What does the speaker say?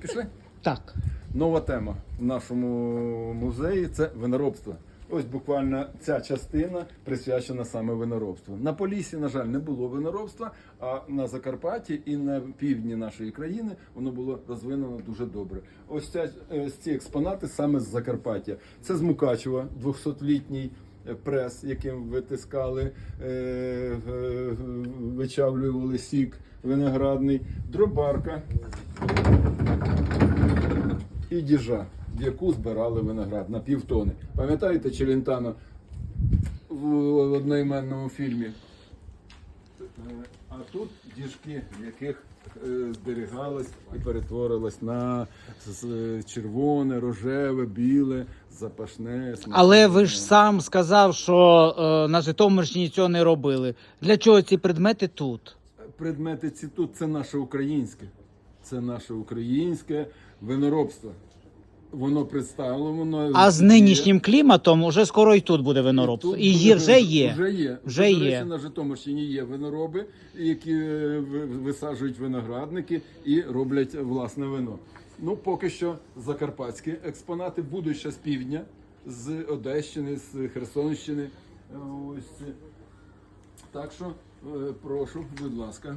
Пішли? Так. Нова тема в нашому музеї це виноробство. Ось буквально ця частина присвячена саме виноробству. На Поліссі, на жаль, не було виноробства, а на Закарпатті і на півдні нашої країни воно було розвинено дуже добре. Ось ця, е, ось ці експонати саме з Закарпаття. Це з Мукачева, 200-літній е, прес, яким витискали, е, вичавлювали сік виноградний, дробарка і діжа, в яку збирали виноград на півтони. Пам'ятаєте Челентано в одноіменному фільмі? Е, А тут діжки, в яких е, зберігалось і перетворилось на червоне, рожеве, біле, запашне. смачне. Але ви ж сам сказав, що е, на Житомирщині цього не робили. Для чого ці предмети тут? предмети ці тут це наше українське. Це наше українське виноробство. Воно представлено. А з нинішнім кліматом уже скоро і тут буде виноробство. І буде є, вже є. Вже є. Вже до є. на Житомирщині є винороби, які е, висаджують виноградники і роблять власне вино. Ну, поки що закарпатські експонати будуть ще з півдня, з Одещини, з Херсонщини. Ось. Так що, е, прошу, будь ласка.